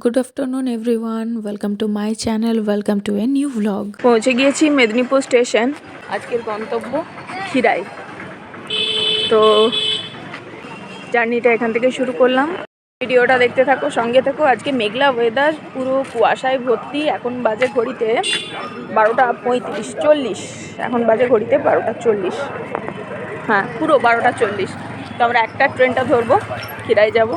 Good afternoon everyone welcome to my channel welcome to a new vlog পৌঁছে গিয়েছি Medinipur station. আজকের গন্তব্য খিরাই। তো জার্নিটা এখান থেকে শুরু করলাম। ভিডিওটা দেখতে থাকো, সঙ্গে থাকো। আজকে মেঘলা ওয়েদার পুরো কুয়াশায় ভর্তি। এখন বাজে ঘড়িতে বারোটা পঁয়ত্রিশ, চল্লিশ। এখন বাজে ঘড়িতে বারোটা চল্লিশ। হ্যাঁ পুরো বারোটা চল্লিশ। তো আমরা একটা ট্রেনটা ধরবো, খিরাই যাব।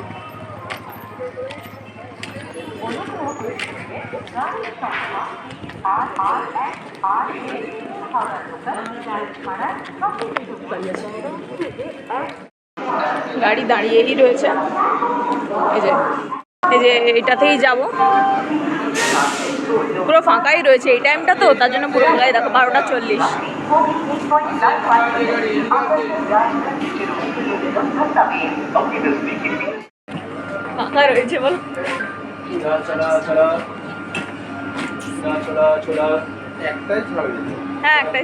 গাড়ি দাঁড়িয়েই রয়েছে। এই যে এই যে এটাতেই যাব। পুরো ফাঁকাই রয়েছে এই টাইমটা তো, তার জন্য পুরো ফাঁকাই। দেখো, বারোটা চল্লিশ। ফাঁকা রয়েছে বলো। চলা চলা চলা। চলা চলা চলা। একটাই ছড়া হ্যাঁ একটাই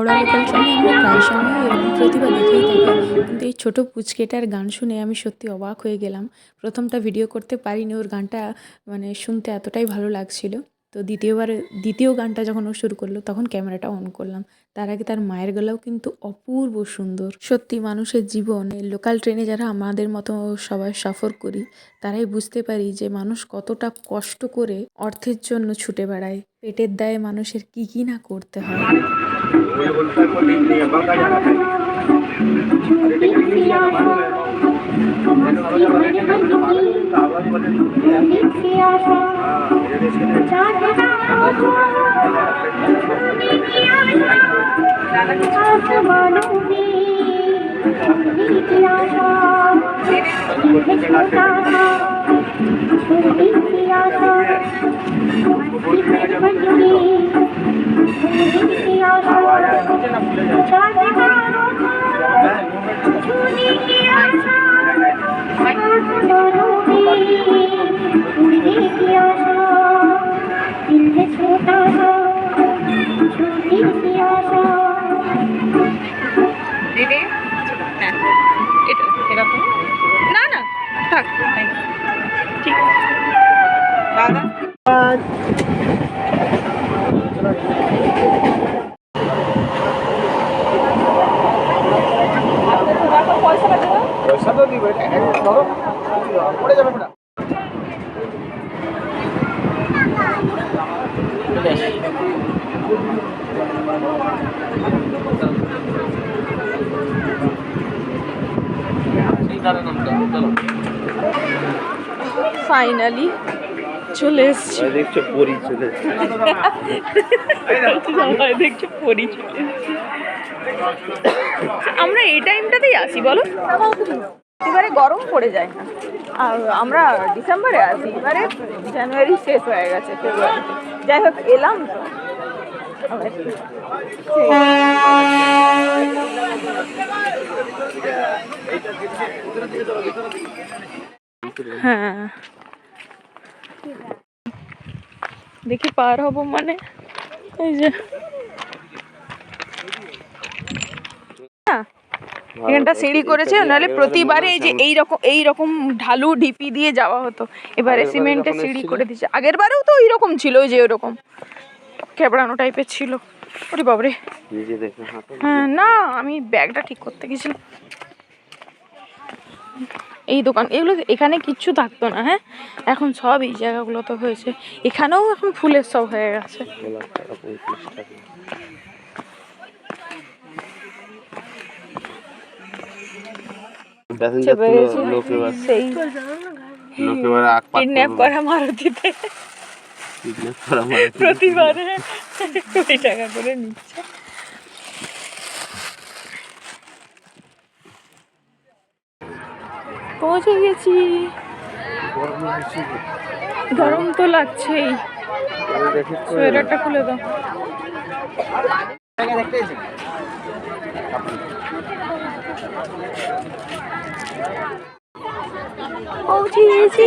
হাওড়া লোকাল ট্রেনে আমরা প্রায় সময় এরকম প্রতিভা দেখেই থাকি। কিন্তু এই ছোটো পুচকেটার গান শুনে আমি সত্যি অবাক হয়ে গেলাম। প্রথমটা ভিডিও করতে পারিনি, ওর গানটা মানে শুনতে এতটাই ভালো লাগছিল। তো দ্বিতীয়বার, দ্বিতীয় গানটা যখন ও শুরু করল, তখন ক্যামেরাটা অন করলাম। তার আগে তার মায়ের গলাও কিন্তু অপূর্ব সুন্দর। সত্যি মানুষের জীবন লোকাল ট্রেনে যারা আমাদের মতো সবাই সফর করি, তারাই বুঝতে পারি যে মানুষ কতটা কষ্ট করে অর্থের জন্য ছুটে বেড়ায়। পেটের দায়ে মানুষের কি কি না করতে হয়। मुझे बोलता है कोई नहीं अब्बा का जाना है अरे टिकट नहीं लिया मालूम है मैंने बोला जब अरे टिकट मुझे मालूम है तो आवाज बोले हाँ मेरे देश के बोलते चलाते बोलते चलाते দিদি ফাইনালি চলে এসছি। দেখছ পরি চলে দেখছ পরি চলে আমরা এই টাইমটাতেই আসি বলো। এবারে গরম পড়ে যায় না। আর আমরা ডিসেম্বরে আসি। এবারে জানুয়ারি শেষ হয়ে গেছে ফেব্রুয়ারিতে যাই হোক এলাম হ্যাঁ। দেখি পার হব মানে? এই যে। এখানটা সিঁড়ি করেছে নাহলে প্রতিবারে এই যে এই রকম এই রকম ঢালু ঢিপি দিয়ে যাওয়া হতো। এবারে যখন সিঁড়ি করে দিচ্ছে আগের বারেও তো ওই রকম ছিল ওই যে ওরকম। কেবড়ানো টাইপের ছিল। ওরে বাবরে। হ্যাঁ না আমি ব্যাগটা ঠিক করতে গেছিলাম। এই দোকান এগুলো এখানে কিচ্ছু থাকতো না হ্যাঁ? এখন সব এই জায়গাগুলো তো হয়েছে। এখানেও এখন ফুলের সব হয়ে গেছে। এবার সেই করা মারুতিতে প্রতিবারে কুড়ি টাকা করে নিচ্ছে। পৌঁছে গেছি। গরম তো লাগছেই। সোয়েটারটা খুলে দাও। পৌঁছে গেছি।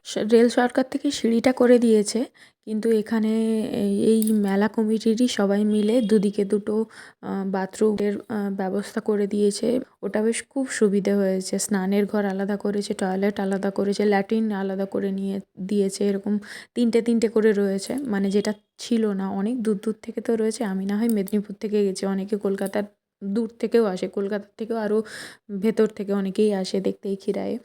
রেল সরকার থেকে সিঁড়িটা করে দিয়েছে। কিন্তু এখানে এই- মেলা কমিটিরই সবাই মিলে দুদিকে দুটো বাথরুমের ব্যবস্থা করে দিয়েছে। ওটা বেশ খুব সুবিধে হয়েছে। স্নানের ঘর আলাদা করেছে, টয়লেট আলাদা করেছে, ল্যাট্রিন আলাদা করে নিয়ে, দিয়েছে। এরকম তিনটে তিনটে করে রয়েছে। মানে যেটা ছিল না, অনেক দূর দূর থেকে তো রয়েছে। আমি না হয় মেদিনীপুর থেকে গেছি। অনেকে কলকাতার দূর থেকেও আসে, কলকাতার থেকেও আরও ভেতর থেকে অনেকেই আসে দেখতে এই খিরায়ে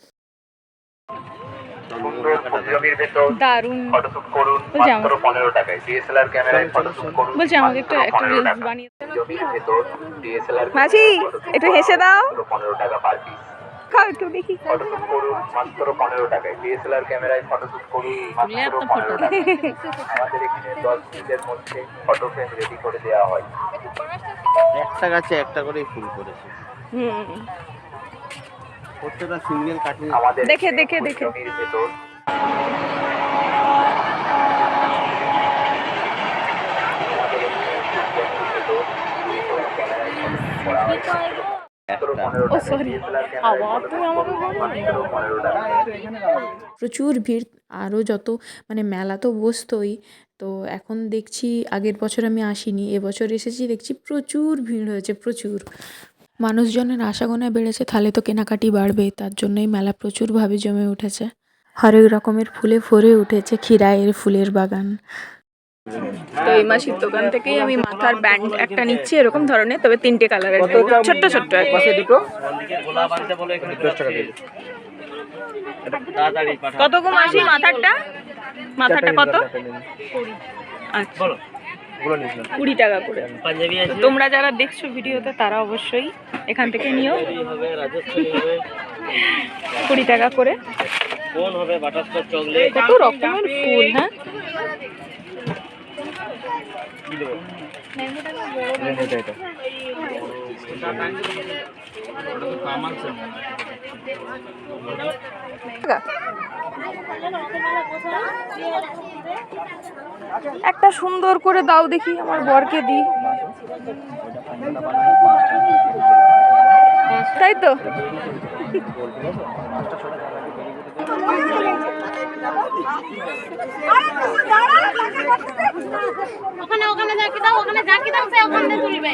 জমির ভেতর করুন বলছি আমার- পনেরো টাকায়। ডিএসএলআর ক্যামেরায় ফটোশুট করুন বলছি আমাকে একটা মাত্র একটা 15 রিলস টাকা। বানিয়ে দে। জমির ভেতর ডিএসএলআর মাসি একটু হেসে দাও। পনেরো টাকা পার পিস খাও একটু দেখি। করুন মাত্র পনেরো টাকায়। ডিএসএলআর ক্যামেরায় ফটোশুট করুন মাত্র পনেরো টাকায়। আমাদের এখানে দশ মিনিটের মধ্যে ফটো ফ্রেম রেডি করে দেওয়া হয়। একটা গাছে একটা করেই ফুল করেছে। হুম। প্রত্যেকটা সিঙ্গেল কাটিং আমাদের দেখে, দেখে, দেখে। টাকা প্রচুর ভিড় আরও যত মানে মেলা তো বসতোই, তো এখন দেখছি আগের বছর আমি আসিনি, এবছর এসেছি দেখছি প্রচুর ভিড় হয়েছে, প্রচুর। মানুষজনের আশাগোনা বেড়েছে, তাহলে তো কেনাকাটি বাড়বে, তার জন্যই মেলা প্রচুরভাবে জমে উঠেছে। হরেক রকমের ফুলে ভরে উঠেছে খিরায়ের ফুলের বাগান। তো এই মাসির দোকান থেকেই আমি মাথার ব্যান্ড একটা নিচ্ছি এরকম ধরনের তবে তিনটে কালারের ছোট্ট ছোট্ট এক মাসে দুটো কত গো মাসি মাথারটা? মাথাটা কত? আচ্ছা। কুড়ি টাকা করে। তোমরা যারা দেখছ ভিডিওতে তারা অবশ্যই এখান থেকে নিও। কুড়ি টাকা করে। কত রকমের ফুল হ্যাঁ? একটা সুন্দর করে দাও দেখি আমার বরকে দিই। তাই তো? ওখানে ওখানে ঝাঁকি দাও ওখানে ঝাঁকি দাও সে ওখানে তুলবে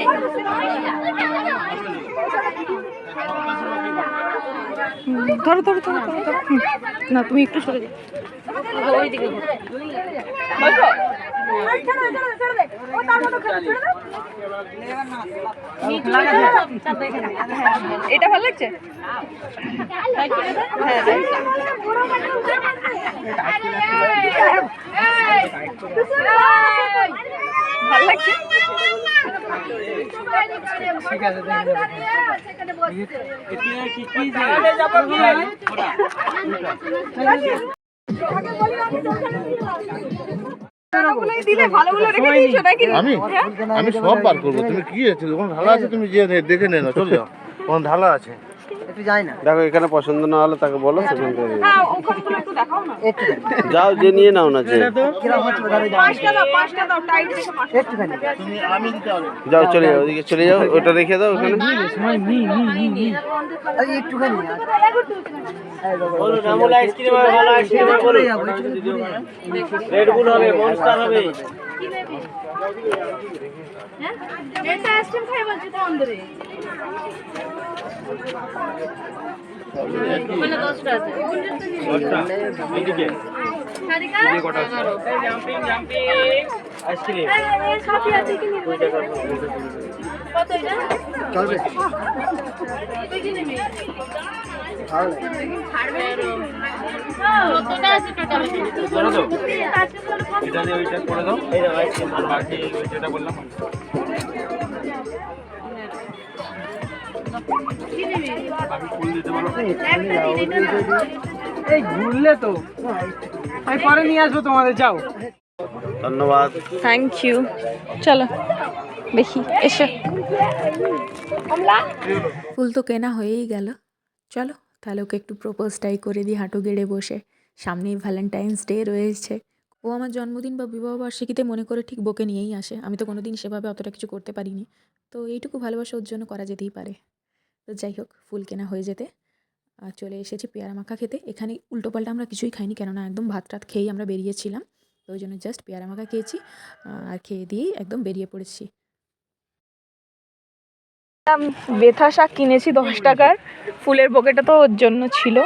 ধরো ধরো ধরো। না তুমি একটু সরে যাও বসো। এটা ভালো লাগছে? ভালো লাগছে? দিয়েছ নাকি আমি আমি সব বার করব। তুমি কি আছে ওখানে ঢালা আছে তুমি যে দেখে নে না চলে যাও। ওখানে ঢালা আছে। দেখো এখানে পছন্দ না হলে তাকে বলো সেখান থেকে নিয়ে হ্যাঁ ওখানগুলো একটু দেখাও না একটু নাও। যাও যে নিয়ে নাও না যে যাও পাঁচটা দাও পাঁচটা দাও টাইট দেখে পাঁচটা একটুখানি তুমি আমি দিতে হবে যাও চলে যাও ওদিকে চলে যাও ওটা রেখে দাও ওখানে একটুখানি এটা আইসক্রিম খাই বলছি তো অন্দরে মানে এটা? দিয়ে ওইটা করে দাও। এই দাও আইসক্রিম বাকি যেটা বললাম। এই ঘুরলে তো। আমি পরে নিয়ে আসব তোমাদের যাও। ধন্যবাদ। থ্যাংক ইউ চলো দেখি এসো। ফুল তো কেনা হয়েই গেল। চলো তাহলে ওকে একটু প্রপোজটাই করে দিই হাঁটু গেড়ে বসে। সামনেই ভ্যালেন্টাইন্স ডে রয়েছে। ও আমার জন্মদিন বা বিবাহবার্ষিকীতে মনে করে ঠিক বকে নিয়েই আসে। আমি তো কোনোদিন সেভাবে অতটা কিছু করতে পারিনি। তো এইটুকু ভালোবাসা ওর জন্য করা যেতেই পারে। তো যাই হোক, ফুল কেনা হয়ে যেতে। আর চলে এসেছি পেয়ারা মাখা খেতে। এখানে উল্টোপাল্টা আমরা কিছুই খাইনি, কেননা একদম ভাত টাত খেয়েই আমরা বেরিয়েছিলাম। তো ওই জন্য জাস্ট পেয়ারা মাখা খেয়েছি আর খেয়ে দিয়েই একদম বেরিয়ে পড়েছি। বেথা শাক কিনেছি দশ টাকার। ফুলের বকেটা তো ওর জন্য ছিল।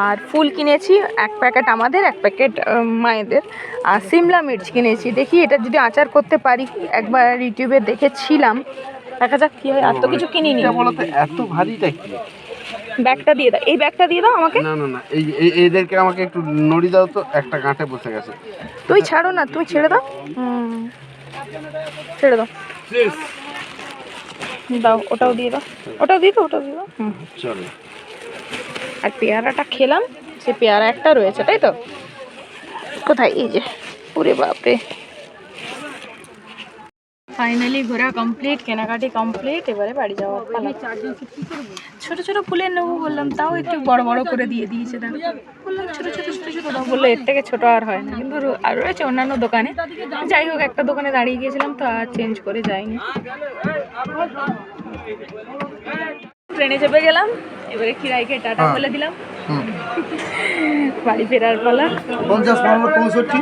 আর ফুল কিনেছি, এক প্যাকেট আমাদের, এক প্যাকেট মায়েদের। আর সিমলা মির্চ কিনেছি। দেখি এটা যদি আচার করতে পারি, একবার ইউটিউবে দেখেছিলাম। দেখা যাক কী হয় আর তো কিছু কিনিনি। এটা বলো তো এত ভারীটা কি? ব্যাগটা দিয়ে দাও এই ব্যাগটা দিয়ে দাও আমাকে। না না না এই এদেরকে আমাকে একটু নড়ি দাও তো একটা গাঁটে বসে গেছে। তুই ছাড়ো না তুমি ছেড়ে দাও। ছেড়ে দাও। দাও ওটাও দিয়ে দাও। ওটাও দিয়ে দাও ওটাও দিয়ে দাও। হুম। চলো। আর পেয়ারাটা খেলাম সে পেয়ারা একটা রয়েছে তাই তো? কোথায়? এই যে ওরে বাপরে। ফাইনালি ঘোরা কমপ্লিট কেনাকাটি কমপ্লিট এবারে বাড়ি যাওয়ার পালা। ছোট ছোট ফুলের নেব বললাম তাও একটু বড় বড় করে দিয়ে দিয়েছে দেখো। বললাম ছোট ছোট ছোট বলল এর থেকে ছোট আর হয় না কিন্তু আর রয়েছে অন্যান্য দোকানে। যাই হোক একটা দোকানে দাঁড়িয়ে গিয়েছিলাম তো আর চেঞ্জ করে যাইনি। ট্রেনে চেপে গেলাম এবারে খিরাইকে টাটা বলে দিলাম। বাড়ি ফেরার পালা। পঞ্চাশ পঁয়ষট্টি।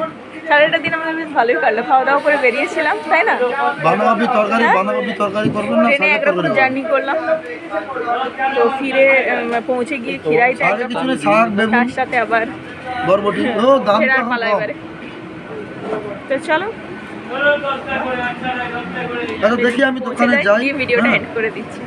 সারাটা দিন আমাদের বেশ ভালোই কাটলো। খাওয়া দাওয়া করে বেরিয়েছিলাম তাই না? বাঁধাকপি তরকারি বাঁধাকপি তরকারি করবেন না ট্রেনে একরকম জার্নি করলাম। তো ফিরে পৌঁছে গিয়ে খিরাইতে তার সাথে আবার বরবটি। ও দাম পালা এবারে। তো চলো। আচ্ছা দেখি আমি দোকানে যাই, ভিডিওটা হ্যাঁ। এন্ড করে দিচ্ছি।